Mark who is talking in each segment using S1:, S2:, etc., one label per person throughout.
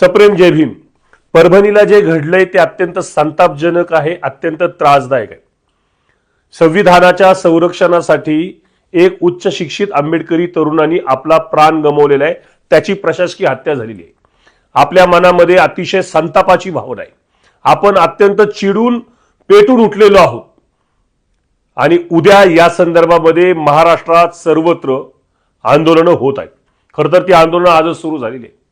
S1: सप्रेम जय भीम. परभणीला जे घडलंय ते अत्यंत संतापजनक आहे अत्यंत त्रासदायक आहे. संविधानाच्या संरक्षणासाठी एक उच्च शिक्षित आंबेडकरी तरुणांनी आपला प्राण गमावलेला आहे त्याची प्रशासकीय हत्या झालेली आहे. आपल्या मनामध्ये अतिशय संतापाची भावना आहे. आपण अत्यंत चिडून पेटून उठलेलो आहोत. आणि उद्या या संदर्भामध्ये महाराष्ट्रात सर्वत्र आंदोलनं होत आहेत. खरं तर ती आंदोलनं आजच सुरू झालेली आहे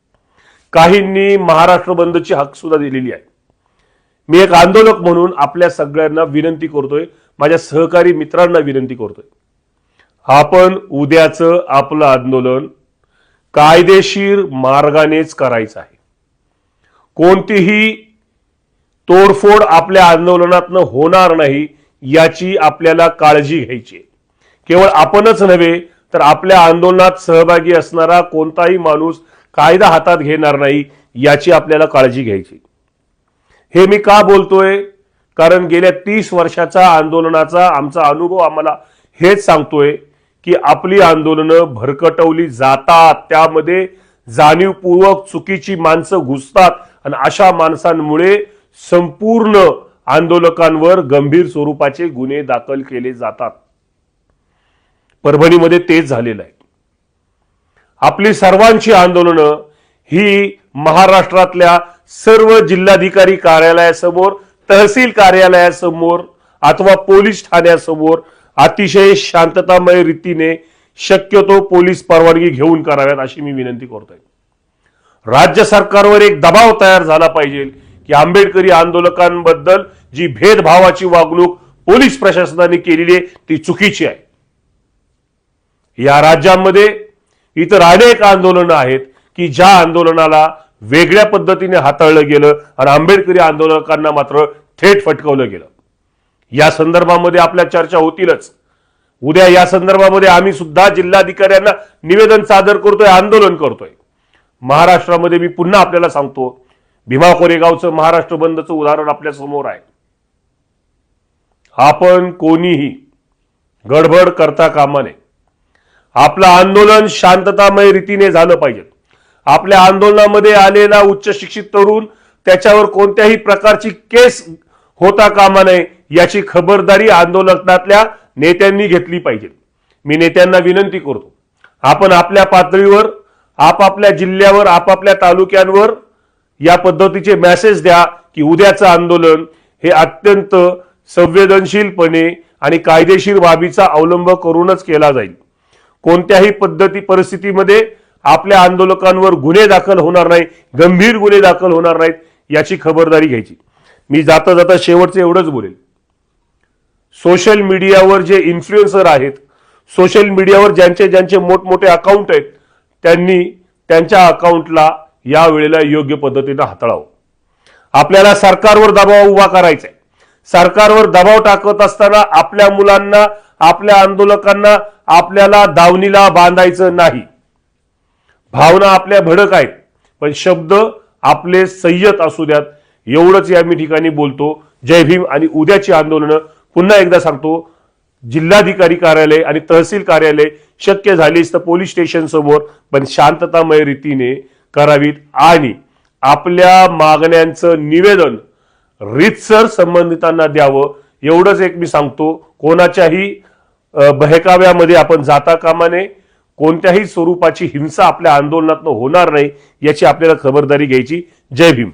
S1: काहींनी महाराष्ट्र बंदची हक सुद्धा दिलेली आहे. मी एक आंदोलक म्हणून आपल्या सगळ्यांना विनंती करतोय माझ्या सहकारी मित्रांना विनंती करतोय. आपण उद्याचं आपलं आंदोलन कायदेशीर मार्गानेच करायचं आहे. कोणतीही तोडफोड आपल्या आंदोलनातनं होणार नाही याची आपल्याला काळजी घ्यायची आहे. केवळ आपणच नव्हे तर आपल्या आंदोलनात सहभागी असणारा कोणताही माणूस कायदा हातात घेणार नाही याची आपल्याला काळजी घ्यायची. हे मी का बोलतोय? कारण गेल्या तीस वर्षाचा आंदोलनाचा आमचा अनुभव आम्हाला हेच सांगतोय की आपली आंदोलनं भरकटवली जातात. त्यामध्ये जाणीवपूर्वक चुकीची माणसं घुसतात आणि अशा माणसांमुळे संपूर्ण आंदोलकांवर गंभीर स्वरूपाचे गुन्हे दाखल केले जातात. परभणीमध्ये तेच झालेलं आहे. आपली सर्वांची आंदोलनं ही महाराष्ट्रातल्या सर्व जिल्हाधिकारी कार्यालयासमोर तहसील कार्यालयासमोर अथवा पोलीस ठाण्यासमोर अतिशय शांततामय रीतीने शक्यतो पोलीस परवानगी घेऊन कराव्यात अशी मी विनंती करतोय. राज्य सरकारवर एक दबाव तयार झाला पाहिजे की आंबेडकरी आंदोलकांबद्दल जी भेदभावाची वागणूक पोलीस प्रशासनाने केलेली आहे ती चुकीची आहे. या राज्यामध्ये इतर अनेक आंदोलनं आहेत की ज्या आंदोलनाला वेगळ्या पद्धतीने हाताळलं गेलं आणि आंबेडकरी आंदोलकांना मात्र थेट फटकवलं गेलं. या संदर्भामध्ये आपल्या चर्चा होतीलच. उद्या या संदर्भामध्ये आम्ही सुद्धा जिल्हाधिकाऱ्यांना निवेदन सादर करतोय आंदोलन करतोय. महाराष्ट्रामध्ये मी पुन्हा आपल्याला सांगतो भीमा कोरेगावचं महाराष्ट्र बंदचं उदाहरण आपल्यासमोर आहे. आपण कोणीही गडबड करता कामा नये. आपलं आंदोलन शांततामय रीतीने झालं पाहिजे. आपल्या आंदोलनामध्ये आलेला उच्च शिक्षित तरुण त्याच्यावर कोणत्याही प्रकारची केस होता कामा नये याची खबरदारी आंदोलनातल्या नेत्यांनी घेतली पाहिजे. मी नेत्यांना विनंती करतो आपण आपल्या पातळीवर आपापल्या जिल्ह्यावर आपापल्या तालुक्यांवर या पद्धतीचे मेसेज द्या की उद्याचं आंदोलन हे अत्यंत संवेदनशीलपणे आणि कायदेशीर बाबीचा अवलंब करूनच केला जाईल. कोणत्याही पद्धती परिस्थितीमध्ये आपल्या आंदोलकांवर गुन्हे दाखल होणार नाही गंभीर गुन्हे दाखल होणार नाहीत याची खबरदारी घ्यायची. मी जाता जाता शेवटचं एवढंच बोलेल. सोशल मीडियावर जे इन्फ्लुएन्सर आहेत सोशल मीडियावर ज्यांचे ज्यांचे मोठमोठे अकाउंट आहेत त्यांनी त्यांच्या अकाउंटला या वेळेला योग्य पद्धतीनं हाताळावं. आपल्याला सरकारवर दबाव उभा करायचा आहे सरकारवर दबाव टाकत असताना आपल्या मुलांना आपल्या आंदोलकांना आपल्याला दावणीला बांधायचं नाही. भावना आपल्या भडक आहेत पण शब्द आपले संयत असू द्यात. एवढंच या मी ठिकाणी बोलतो. जय भीम आणि उद्याची आंदोलनं पुन्हा एकदा सांगतो. जिल्हाधिकारी कार्यालय आणि तहसील कार्यालय शक्य झालीच तर पोलीस स्टेशन समोर पण शांततामय रीतीने करावीत आणि आपल्या मागण्यांचं निवेदन रीतसर संबंधितांना द्यावं. एवढंच एक मी सांगतो. कोणाच्याही बहकाव्यामध्ये आपण जाता कामा नये कोणत्याही स्वरूपाची हिंसा आपल्या आंदोलनातनं होणार नाही याची आपल्याला खबरदारी घ्यायची. जय भीम.